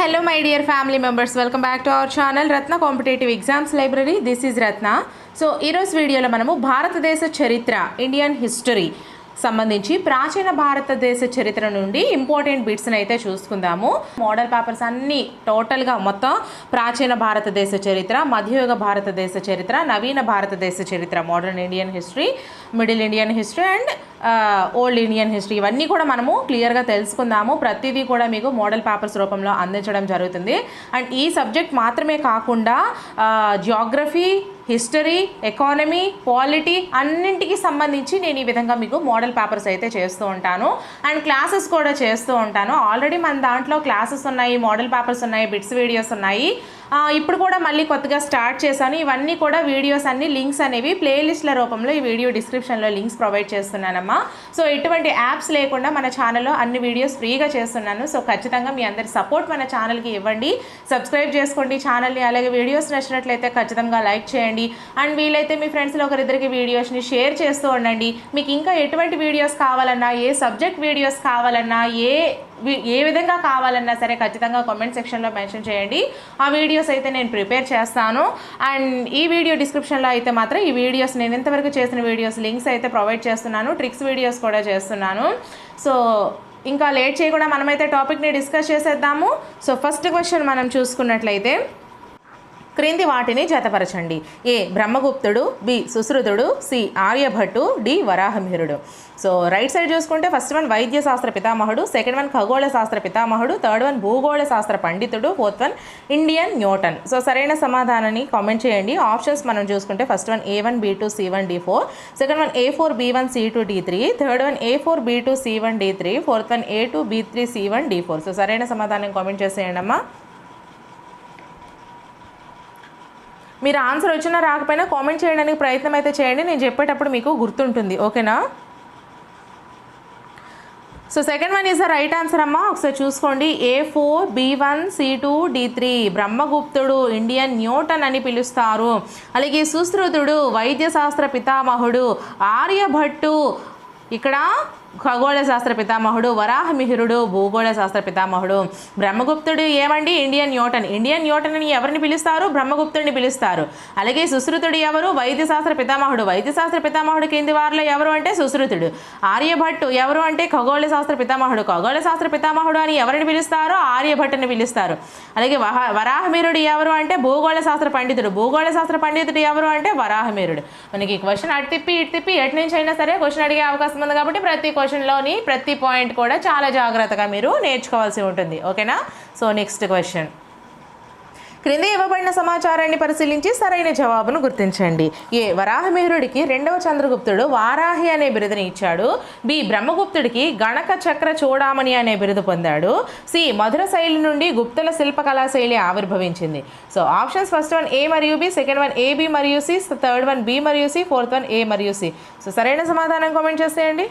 Hello my dear family members welcome back to our channel Ratna competitive exams library this is Ratna so ఈరోజు వీడియోలో మనము భారతదేశ చరిత్ర Indian history సంబంధించి ప్రాచీన భారతదేశ చరిత్ర నుండి ఇంపార్టెంట్ బిట్స్ని అయితే చూసుకుందాము. మోడల్ పేపర్స్ అన్నీ టోటల్గా మొత్తం ప్రాచీన భారతదేశ చరిత్ర మధ్యయుగ భారతదేశ చరిత్ర నవీన భారతదేశ చరిత్ర modern Indian history middle Indian history and old Indian history ఇవన్నీ కూడా మనము క్లియర్గా తెలుసుకుందాము. ప్రతిదీ కూడా మీకు మోడల్ పేపర్స్ రూపంలో అందించడం జరుగుతుంది. అండ్ ఈ సబ్జెక్ట్ మాత్రమే కాకుండా జియోగ్రఫీ హిస్టరీ ఎకానమీ పాలిటీ అన్నింటికి సంబంధించి నేను ఈ విధంగా మీకు మోడల్ పేపర్స్ అయితే చేస్తూ ఉంటాను. అండ్ క్లాసెస్ కూడా చేస్తూ ఉంటాను. ఆల్రెడీ మన దాంట్లో క్లాసెస్ ఉన్నాయి మోడల్ పేపర్స్ ఉన్నాయి బిట్స్ వీడియోస్ ఉన్నాయి. ఇప్పుడు కూడా మళ్ళీ కొత్తగా స్టార్ట్ చేశాను. ఇవన్నీ కూడా వీడియోస్ అన్ని లింక్స్ అనేవి ప్లేలిస్ట్ల రూపంలో ఈ వీడియో డిస్క్రిప్షన్లో లింక్స్ ప్రొవైడ్ చేస్తున్నానమ్మా. సో ఎటువంటి యాప్స్ లేకుండా మన ఛానల్లో అన్ని వీడియోస్ ఫ్రీగా చేస్తున్నాను. సో ఖచ్చితంగా మీ అందరి సపోర్ట్ మన ఛానల్కి ఇవ్వండి. సబ్స్క్రైబ్ చేసుకోండి ఛానల్ని. అలాగే వీడియోస్ నచ్చినట్లయితే ఖచ్చితంగా లైక్ చేయండి. అండ్ వీలైతే మీ ఫ్రెండ్స్లో ఒకరిద్దరికి వీడియోస్ని షేర్ చేస్తూ ఉండండి. మీకు ఇంకా ఎటువంటి వీడియోస్ కావాలన్నా ఏ సబ్జెక్ట్ వీడియోస్ కావాలన్నా ఏ ఏ విధంగా కావాలన్నా సరే ఖచ్చితంగా కామెంట్ సెక్షన్లో మెన్షన్ చేయండి. ఆ వీడియోస్ అయితే నేను ప్రిపేర్ చేస్తాను. అండ్ ఈ వీడియో డిస్క్రిప్షన్లో అయితే మాత్రం ఈ వీడియోస్ నేను ఇంతవరకు చేసిన వీడియోస్ లింక్స్ అయితే ప్రొవైడ్ చేస్తున్నాను. ట్రిక్స్ వీడియోస్ కూడా చేస్తున్నాను. సో ఇంకా లేట్ చేయకుండా మనమైతే టాపిక్ని డిస్కస్ చేసేద్దాము. సో ఫస్ట్ క్వశ్చన్ మనం చూసుకున్నట్లయితే క్రింది వాటిని జతపరచండి. ఏ. బ్రహ్మగుప్తుడు బి. సుశ్రుతుడు సి. ఆర్యభట్టు డి. వరాహమిహిరుడు సో రైట్ సైడ్ చూసుకుంటే ఫస్ట్ వన్ వైద్య శాస్త్ర పితామహుడు సెకండ్ వన్ ఖగోళ శాస్త్ర పితామహుడు థర్డ్ వన్ భూగోళ శాస్త్ర పండితుడు fourth one Indian Newton. So సరైన సమాధానాన్ని కామెంట్ చేయండి. ఆప్షన్స్ మనం చూసుకుంటే first one A one B two C one D four second one A four B one C two D three third one A four B two C one D three fourth one A two B three C one D four so సరైన సమాధానం comment చేసేయండి అమ్మా మీరు answer వచ్చినా రాకపోయినా comment చేయడానికి ప్రయత్నం అయితే చేయండి. నేను చెప్పేటప్పుడు మీకు గుర్తుంటుంది. ఓకేనా? So second one is the right answer అమ్మా. ఒకసారి చూసుకోండి. A four B one C two D three బ్రహ్మగుప్తుడు Indian Newton అని పిలుస్తారు. అలాగే సుశ్రుతుడు వైద్యశాస్త్ర పితామహుడు ఆర్యభట్టు. ఇక్కడ ఖగోళ శాస్త్ర పితామహుడు వరాహమిహిరుడు భూగోళ శాస్త్ర పితామహుడు. బ్రహ్మగుప్తుడు ఏమండి? Indian Newton. ఇండియన్ న్యూటన్ అని ఎవరిని పిలుస్తారు? బ్రహ్మగుప్తుడిని పిలుస్తారు. అలాగే సుశ్రుతుడు ఎవరు? వైద్యశాస్త్ర పితామహుడు. వైద్యశాస్త్ర పితామహుడు కింది వారిలో ఎవరు అంటే సుశ్రుతుడు. ఆర్యభట్టు ఎవరు అంటే ఖగోళ శాస్త్ర పితామహుడు. ఖగోళ శాస్త్ర పితామహుడు అని ఎవరిని పిలుస్తారో? ఆర్యభట్టుని పిలుస్తారు. అలాగే వహ వరాహమీరుడు ఎవరు అంటే భూగోళ శాస్త్ర పండితుడు. భూగోళ శాస్త్ర పండితుడు ఎవరు అంటే వరాహమీరుడు. మనకి క్వశ్చన్ అటు తిప్పి ఇటు తిప్పి ఎటు నుంచి అయినా సరే క్వశ్చన్ అడిగే అవకాశం ఉంది కాబట్టి ప్రతి క్వశ్చన్లోని ప్రతి పాయింట్ కూడా చాలా జాగ్రత్తగా మీరు నేర్చుకోవాల్సి ఉంటుంది. ఓకేనా? సో నెక్స్ట్ క్వశ్చన్ క్రింద ఇవ్వబడిన సమాచారాన్ని పరిశీలించి సరైన జవాబును గుర్తించండి. ఏ వరాహమిహిరుడికి రెండవ చంద్రగుప్తుడు వారాహి అనే బిరుదుని ఇచ్చాడు. బి బ్రహ్మగుప్తుడికి గణక చక్ర చూడామణి అనే బిరుదు పొందాడు. సి మధుర శైలి నుండి గుప్తుల శిల్పకళా శైలి ఆవిర్భవించింది. So options first one A మరియు B second one A B మరియు సి థర్డ్ వన్ బి మరియు సి ఫోర్త్ వన్ ఏ మరియు సి. సో సరైన సమాధానం కామెంట్ చేసేయండి.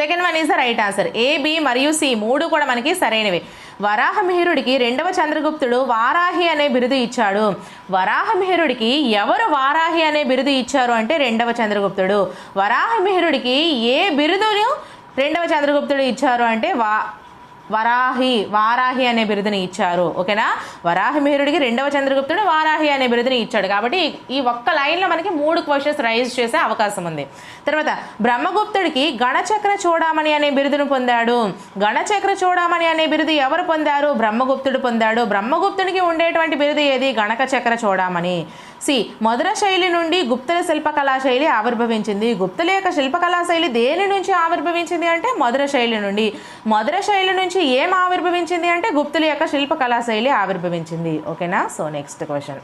Second one is the right answer. A B మరియు సి మూడు కూడా మనకి సరైనవి. వరాహమిహిరుడికి రెండవ చంద్రగుప్తుడు వారాహి అనే బిరుదు ఇచ్చాడు. వరాహమిహిరుడికి ఎవరు వారాహి అనే బిరుదు ఇచ్చారు అంటే రెండవ చంద్రగుప్తుడు. వరాహమిహిరుడికి ఏ బిరుదును రెండవ చంద్రగుప్తుడు ఇచ్చారు అంటే వా వరాహి వారాహి అనే బిరుదుని ఇచ్చారు. ఓకేనా? వరాహమిహిరుడికి రెండవ చంద్రగుప్తుడు వారాహి అనే బిరుదుని ఇచ్చాడు. కాబట్టి ఈ- ఈ ఒక్క లైన్లో మనకి మూడు క్వశ్చన్స్ రైజ్ చేసే అవకాశం ఉంది. తర్వాత బ్రహ్మగుప్తుడికి గణచక్ర చూడామణి అనే బిరుదును పొందాడు. గణచక్ర చూడామణి అనే బిరుదు ఎవరు పొందారు? బ్రహ్మగుప్తుడు పొందాడు. బ్రహ్మగుప్తుడికి ఉండేటువంటి బిరుదు ఏది? గణక చక్ర చూడామణి. సి మధుర శైలి నుండి గుప్తుల శిల్పకళా శైలి ఆవిర్భవించింది. గుప్తుల యొక్క శిల్పకళా శైలి దేని నుంచి ఆవిర్భవించింది అంటే మధుర శైలి నుండి. మధుర శైలి నుంచి ఏం ఆవిర్భవించింది అంటే గుప్తుల యొక్క శిల్పకళా శైలి ఆవిర్భవించింది. ఓకేనా? So next question.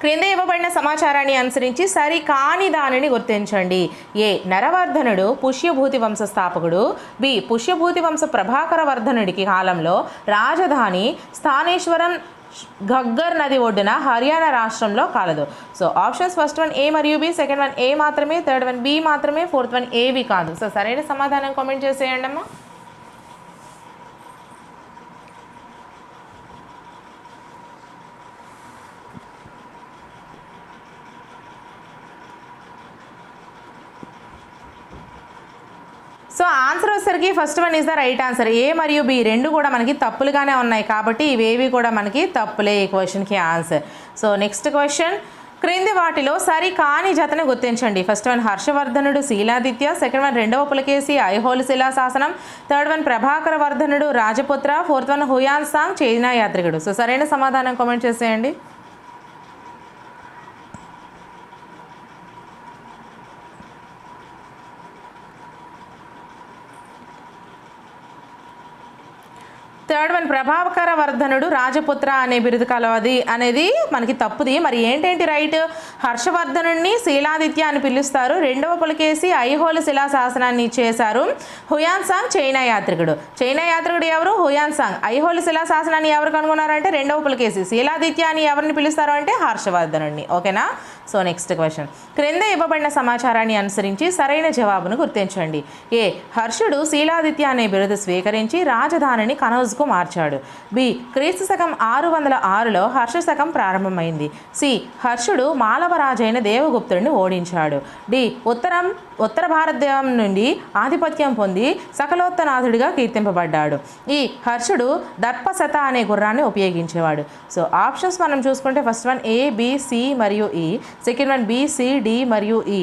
క్రింద ఇవ్వబడిన సమాచారాన్ని అనుసరించి సరి కాని దానిని గుర్తించండి. ఏ నరవర్ధనుడు పుష్యభూతి వంశ స్థాపకుడు. బి పుష్యభూతి వంశ ప్రభాకర వర్ధనుడికి కాలంలో రాజధాని స్థానేశ్వరం ఘగ్గర్ నది ఒడ్డున హర్యానా రాష్ట్రంలో కలదు. So options first one A మరియు బి సెకండ్ వన్ ఏ మాత్రమే థర్డ్ వన్ బి మాత్రమే ఫోర్త్ వన్ ఏవి కాదు. సో సరైన సమాధానం కామెంట్ చేసేయండి అమ్మా so ఆన్సర్కి first one is the right answer A మరియు బి రెండు కూడా మనకి తప్పులుగానే ఉన్నాయి కాబట్టి ఇవేవి కూడా మనకి తప్పులే ఈ క్వశ్చన్కి ఆన్సర్ సో నెక్స్ట్ క్వశ్చన్ క్రింది వాటిలో సరి కాని జతను గుర్తించండి. ఫస్ట్ వన్ హర్షవర్ధనుడు శీలాదిత్య. సెకండ్ వన్ రెండవ పులకేసి ఐహోలు శిలాశాసనం. Third one Prabhakara వర్ధనుడు Rajaputra. Fourth one Hiuen Tsang China యాత్రికుడు. So సరైన సమాధానం కామెంట్ చేసేయండి. థర్డ్ వన్ ప్రభాకర వర్ధనుడు రాజపుత్ర అనే బిరుదు కలవది అనేది మనకి తప్పుది. మరి ఏంటేంటి రైట్? హర్షవర్ధనుడిని శీలాదిత్య అని పిలుస్తారు. రెండవ పులకేసి శిలా శిలాశాసనాన్ని చేశారు హుయాన్ సాంగ్ చైనా యాత్రికుడు. చైనా యాత్రికుడు ఎవరు? Hiuen Tsang. ఐహోలు శిలాశాసనాన్ని ఎవరు కనుగొన్నారంటే రెండవ పులకేసి. శీలాదిత్య అని ఎవరిని పిలుస్తారు అంటే హర్షవర్ధనుడిని ఓకేనా? So next question. క్రింద ఇవ్వబడిన సమాచారాన్ని అనుసరించి సరైన జవాబును గుర్తించండి. ఏ. హర్షుడు శీలాదిత్య అనే బిరుదు స్వీకరించి రాజధానిని కనౌజ్కు మార్చాడు. బి. క్రీస్తు శకం ఆరు వందల ఆరులో హర్ష శకం ప్రారంభమైంది. సి. హర్షుడు మాలవరాజైన దేవగుప్తుడిని ఓడించాడు. డి. ఉత్తరం ఉత్తర భారతదేశం నుండి ఆధిపత్యం పొంది సకలోత్తనాథుడిగా కీర్తింపబడ్డాడు. ఈ హర్షుడు దర్పశత అనే గుర్రాన్ని ఉపయోగించేవాడు. సో ఆప్షన్స్ మనం చూసుకుంటే first one A B C మరియు E. Second one BCD D మరియు ఈ.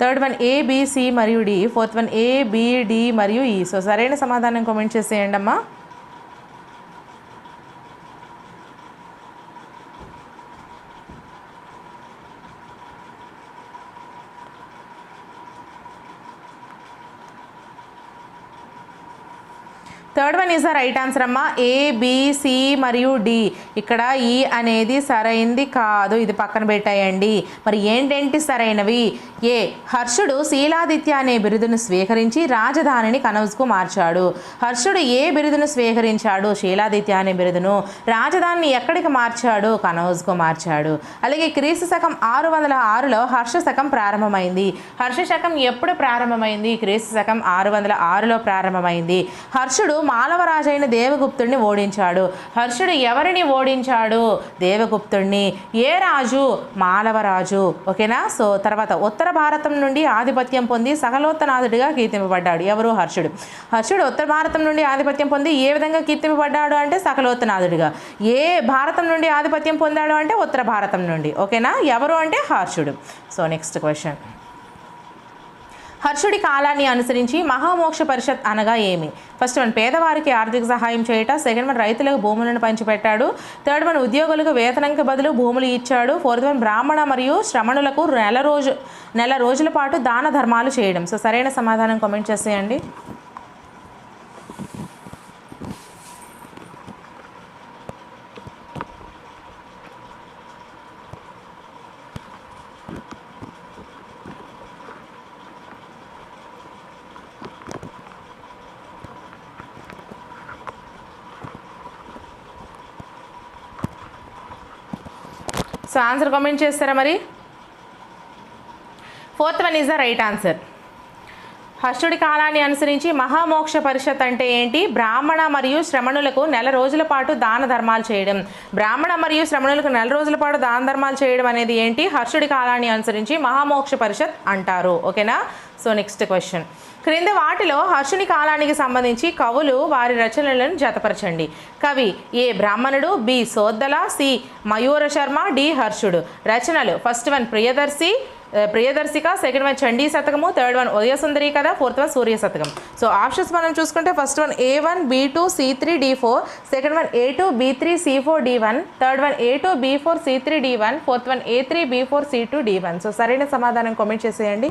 థర్డ్ వన్ ఏ మరియు D. Fourth one A D మరియు ఈ. సో సరైన సమాధానం కామెంట్ చేసేయండి అమ్మా third one is the right answer అమ్మా ఏ సి మరియు డి ఇక్కడ ఈ అనేది సరైంది కాదు. ఇది పక్కన పెట్టేయండి. మరి ఏంటేంటి సరైనవి? ఏ హర్షుడు శీలాదిత్య అనే బిరుదును స్వీకరించి రాజధానిని కనౌజ్కు మార్చాడు. హర్షుడు ఏ బిరుదును స్వీకరించాడు? శీలాదిత్య అనే బిరుదును రాజధానిని ఎక్కడికి మార్చాడు? కనౌజ్కు మార్చాడు. అలాగే క్రీస్తు శకం ఆరు వందల ఆరులో హర్ష శకం ప్రారంభమైంది. హర్ష శకం ఎప్పుడు ప్రారంభమైంది? క్రీస్తు శకం ఆరు వందల ఆరులో ప్రారంభమైంది. హర్షుడు మాలవరాజైన దేవగుప్తుడిని ఓడించాడు. హర్షుడు ఎవరిని ఓడించాడు? దేవగుప్తుడిని ఏ రాజు? మాలవరాజు ఓకేనా? సో తర్వాత ఉత్తర భారతం నుండి ఆధిపత్యం పొంది సకలోత్తనాథుడిగా కీర్తింపబడ్డాడు. ఎవరు? హర్షుడు. హర్షుడు ఉత్తర భారతం నుండి ఆధిపత్యం పొంది ఏ విధంగా కీర్తింపబడ్డాడు అంటే సకలోత్తనాథుడిగా ఏ భారతం నుండి ఆధిపత్యం పొందాడు అంటే ఉత్తర భారతం నుండి. ఓకేనా? ఎవరు అంటే హర్షుడు. సో నెక్స్ట్ క్వశ్చన్ హర్షుడి కాలాన్ని అనుసరించి మహామోక్ష పరిషత్ అనగా ఏమి? ఫస్ట్ వన్ పేదవారికి ఆర్థిక సహాయం చేయట. సెకండ్ వన్ రైతులకు భూములను పంచిపెట్టాడు. థర్డ్ వన్ ఉద్యోగులకు వేతనంకి బదులు భూములు ఇచ్చాడు. ఫోర్త్ వన్ బ్రాహ్మణ మరియు శ్రమణులకు నెల రోజు నెల రోజుల పాటు దాన ధర్మాలు చేయడం. సో సరైన సమాధానం కామెంట్ చేసేయండి. సో ఆన్సర్ కామెంట్ చేస్తారా మరి? Fourth one is the right answer హర్షుడి కాలాన్ని అనుసరించి మహామోక్ష పరిషత్ అంటే ఏంటి? బ్రాహ్మణ మరియు శ్రమణులకు నెల రోజుల పాటు దాన ధర్మాలు చేయడం. బ్రాహ్మణ మరియు శ్రమణులకు నెల రోజుల పాటు దాన ధర్మాలు చేయడం అనేది ఏంటి? హర్షుడి కాలాన్ని అనుసరించి మహామోక్ష పరిషత్ అంటారు. ఓకేనా? So next question. క్రింద వాటిలో హర్షుని కాలానికి సంబంధించి కవులు వారి రచనలను జతపరచండి. కవి ఏ బ్రాహ్మణుడు B Soddala C Mayura Sharma D హర్షుడు. రచనలు first one Priyadarshi Priyadarshika second one Chandi శతకము థర్డ్ వన్ ఉదయసుందరి కథ fourth one Surya Shatakam so options మనం చూసుకుంటే first one A one B two C three D four second one A two B three C four D one third one A two B four C three D one fourth one A three B four C two D one so సరైన సమాధానం comment చేసేయండి.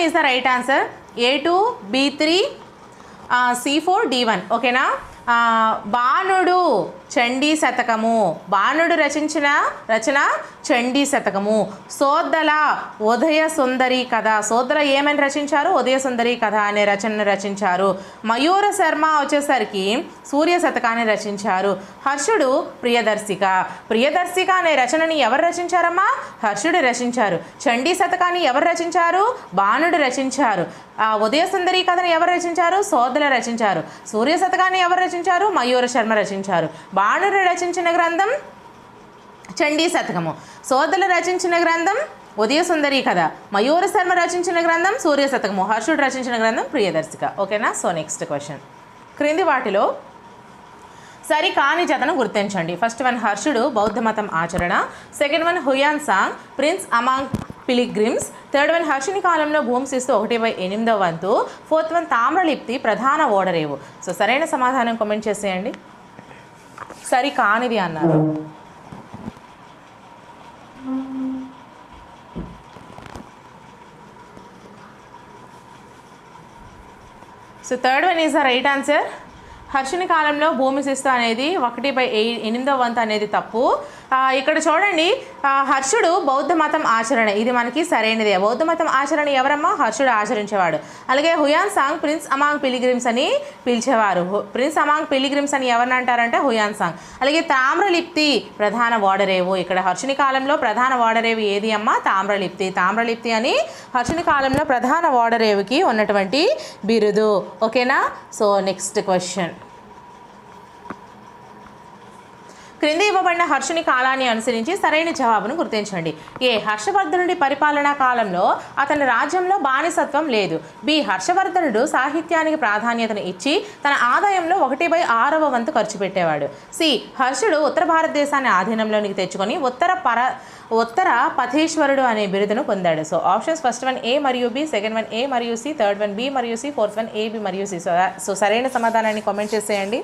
Second one is the right answer A two B three C four D one ఓకేనా ఆ, బాణుడు చండీ శతకము. బాణుడు రచించిన రచన చండీ శతకము. సోద్దల ఉదయ సుందరి కథ. సోద్దల ఏమని రచించారు? ఉదయ సుందరి కథ అనే రచనను రచించారు. మయూర శర్మ వచ్చేసరికి సూర్య శతకాన్ని రచించారు. హర్షుడు ప్రియదర్శిక. ప్రియదర్శిక అనే రచనని ఎవరు రచించారమ్మా? హర్షుడు రచించారు. చండీ శతకాన్ని ఎవరు రచించారు? బాణుడు రచించారు. ఆ ఉదయ సుందరి కథను ఎవరు రచించారు? సోదల రచించారు. సూర్య శతకాన్ని ఎవరు రచించారు? మయూర శర్మ రచించారు. బాణుడు రచించిన గ్రంథం చండీ శతకము. సోదలు రచించిన గ్రంథం ఉదయ సుందరి కథ. మయూర శర్మ రచించిన గ్రంథం సూర్య శతకము. హర్షుడు రచించిన గ్రంథం ప్రియదర్శిక. ఓకేనా? సో నెక్స్ట్ క్వశ్చన్ క్రింది వాటిలో సరి కాని జతను గుర్తించండి. ఫస్ట్ వన్ హర్షుడు బౌద్ధ మతం ఆచరణ. Second one Hiuen Tsang prince among pilgrims. Third one హర్షుని కాలంలో భూమి శిస్తు ఒకటి బై ఎనిమిదో వంతు. ఫోర్త్ వన్ తామ్రలిప్తి ప్రధాన ఓడరేవు. సో సరైన సమాధానం కామెంట్ చేసేయండి. సరి కానిది అన్నారు. So third one is the right answer హర్షుని కాలంలో భూమి శిస్తు అనేది ఒకటి బై ఎయి ఎనిమిదో వంతు అనేది తప్పు. ఇక్కడ చూడండి హర్షుడు బౌద్ధ మతం ఆచరణ. ఇది మనకి సరైనదే. బౌద్ధ మతం ఆచరణ ఎవరమ్మా? హర్షుడు ఆచరించేవాడు. అలాగే Hiuen Tsang prince among pilgrims అని పిలిచేవారు. ప్రిన్స్ అమాంగ్ పిలిగ్రిమ్స్ అని ఎవరిని అంటారంటే హుయాన్ సాంగ్. అలాగే తామ్రలిప్తి ప్రధాన ఓడరేవు ఇక్కడ హర్షుని కాలంలో ప్రధాన ఓడరేవు ఏది అమ్మా? తామ్రలిప్తి. తామ్రలిప్తి అని హర్షుని కాలంలో ప్రధాన ఓడరేవుకి ఉన్నటువంటి బిరుదు. ఓకేనా? So next question. క్రింద ఇవ్వబడిన హర్షుని కాలాన్ని అనుసరించి సరైన జవాబును గుర్తించండి. ఏ హర్షవర్ధనుడి పరిపాలనా కాలంలో అతని రాజ్యంలో బానిసత్వం లేదు. బి హర్షవర్ధనుడు సాహిత్యానికి ప్రాధాన్యతను ఇచ్చి తన ఆదాయంలో ఒకటి బై ఆరవ వంతు ఖర్చు పెట్టేవాడు. సి హర్షుడు ఉత్తర భారతదేశాన్ని ఆధీనంలోనికి తెచ్చుకొని ఉత్తర పర ఉత్తర పథేశ్వరుడు అనే బిరుదును పొందాడు. So options first one A మరియు బి సెకండ్ వన్ ఏ మరియు సి థర్డ్ వన్ బి మరియు C fourth one A B మరియు సి. సో సో సరైన సమాధానాన్ని కామెంట్ చేసేయండి.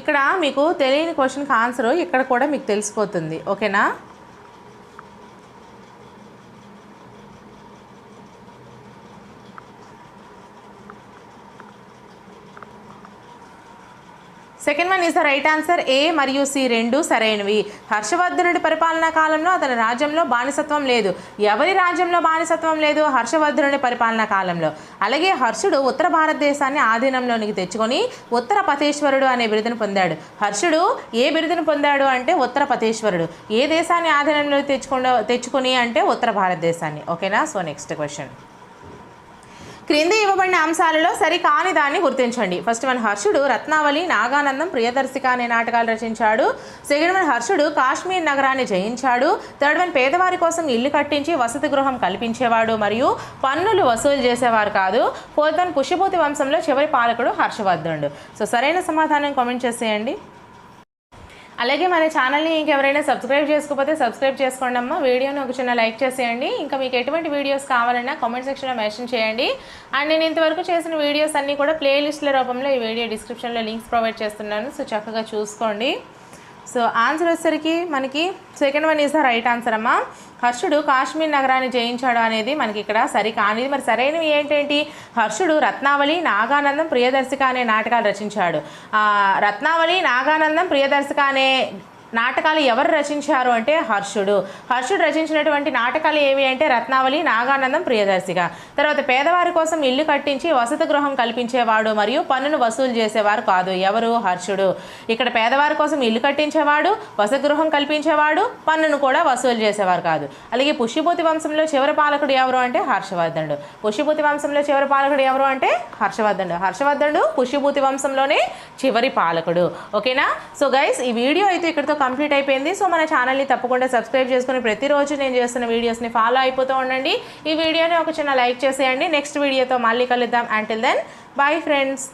ఇక్కడ మీకు తెలియని క్వశ్చన్కి ఆన్సర్ ఇక్కడ కూడా మీకు తెలిసిపోతుంది. ఓకేనా second one is the right answer A మరియు సి రెండు సరైనవి. హర్షవర్ధనుడి పరిపాలనా కాలంలో అతని రాజ్యంలో బానిసత్వం లేదు. ఎవరి రాజ్యంలో బానిసత్వం లేదు? హర్షవర్ధనుడి పరిపాలనా కాలంలో. అలాగే హర్షుడు ఉత్తర భారతదేశాన్ని ఆధీనంలోనికి తెచ్చుకొని ఉత్తర పతేశ్వరుడు అనే బిరుదును పొందాడు. హర్షుడు ఏ బిరుదును పొందాడు అంటే ఉత్తర పతేశ్వరుడు. ఏ దేశాన్ని ఆధీనంలోకి తెచ్చుకుండా తెచ్చుకొని అంటే ఉత్తర భారతదేశాన్ని. ఓకేనా సో నెక్స్ట్ క్వశ్చన్ క్రింద ఇవ్వబడిన అంశాలలో సరి కాని దాన్ని గుర్తించండి. ఫస్ట్ వన్ హర్షుడు రత్నావళి నాగానందం ప్రియదర్శిక అనే నాటకాలు రచించాడు. సెకండ్ వన్ హర్షుడు కాశ్మీర్ నగరాన్ని జయించాడు. థర్డ్ వన్ పేదవారి కోసం ఇల్లు కట్టించి వసతి గృహం కల్పించేవాడు మరియు పన్నులు వసూలు చేసేవారు కాదు. ఫోర్త్ వన్ పుష్యభూతి వంశంలో చివరి పాలకుడు హర్షవర్ధనుడు. సో సరైన సమాధానం కామెంట్ చేసేయండి. అలాగే మన ఛానల్ని ఇంకెవరైనా సబ్స్క్రైబ్ చేసుకోకపోతే సబ్స్క్రైబ్ చేసుకోండి అమ్మ. వీడియోని ఒక చిన్న లైక్ చేసేయండి. ఇంకా మీకు ఎటువంటి వీడియోస్ కావాలన్నా కామెంట్ సెక్షన్లో మెన్షన్ చేయండి. అండ్ నేను ఇంతవరకు చేసిన వీడియోస్ అన్నీ కూడా ప్లేలిస్ట్ల రూపంలో ఈ వీడియో డిస్క్రిప్షన్లో లింక్స్ ప్రొవైడ్ చేస్తున్నాను. సో చక్కగా చూసుకోండి. సో ఆన్సర్ వచ్చేసరికి మనకి second one is the right answer అమ్మా. హర్షుడు కాశ్మీర్ నగరాన్ని జయించాడు అనేది మనకి ఇక్కడ సరి కానిది. మరి సరైనవి ఏంటేంటి? హర్షుడు రత్నావళి నాగానందం ప్రియదర్శిక అనే నాటకాలు రచించాడు. రత్నావళి నాగానందం ప్రియదర్శిక అనే నాటకాలు ఎవరు రచించారు అంటే హర్షుడు. హర్షుడు రచించినటువంటి నాటకాలు ఏవి అంటే రత్నావళి నాగానందం ప్రియదర్శిక తర్వాత పేదవారి కోసం ఇల్లు కట్టించి వసతి గృహం కల్పించేవాడు మరియు పన్నును వసూలు చేసేవారు కాదు. ఎవరు? హర్షుడు. ఇక్కడ పేదవారి కోసం ఇల్లు కట్టించేవాడు వసతి గృహం కల్పించేవాడు పన్నును కూడా వసూలు చేసేవారు కాదు. అలాగే పుష్యభూతి వంశంలో చివరి పాలకుడు ఎవరు అంటే హర్షవర్ధనుడు. పుష్యభూతి వంశంలో చివరి పాలకుడు ఎవరు అంటే హర్షవర్ధనుడు. హర్షవర్ధనుడు పుష్యభూతి వంశంలోనే చివరి పాలకుడు. ఓకేనా? సో గైస్ ఈ వీడియో అయితే ఇక్కడితో కంప్లీట్ అయిపోయింది. సో మన ఛానల్ని తప్పకుండా సబ్స్క్రైబ్ చేసుకుని ప్రతిరోజు నేను చేస్తున్న వీడియోస్ని ఫాలో అయిపోతూ ఉండండి. ఈ వీడియోని ఒక చిన్న లైక్ చేసేయండి. నెక్స్ట్ వీడియోతో మళ్ళీ కలుద్దాం. Until then bye friends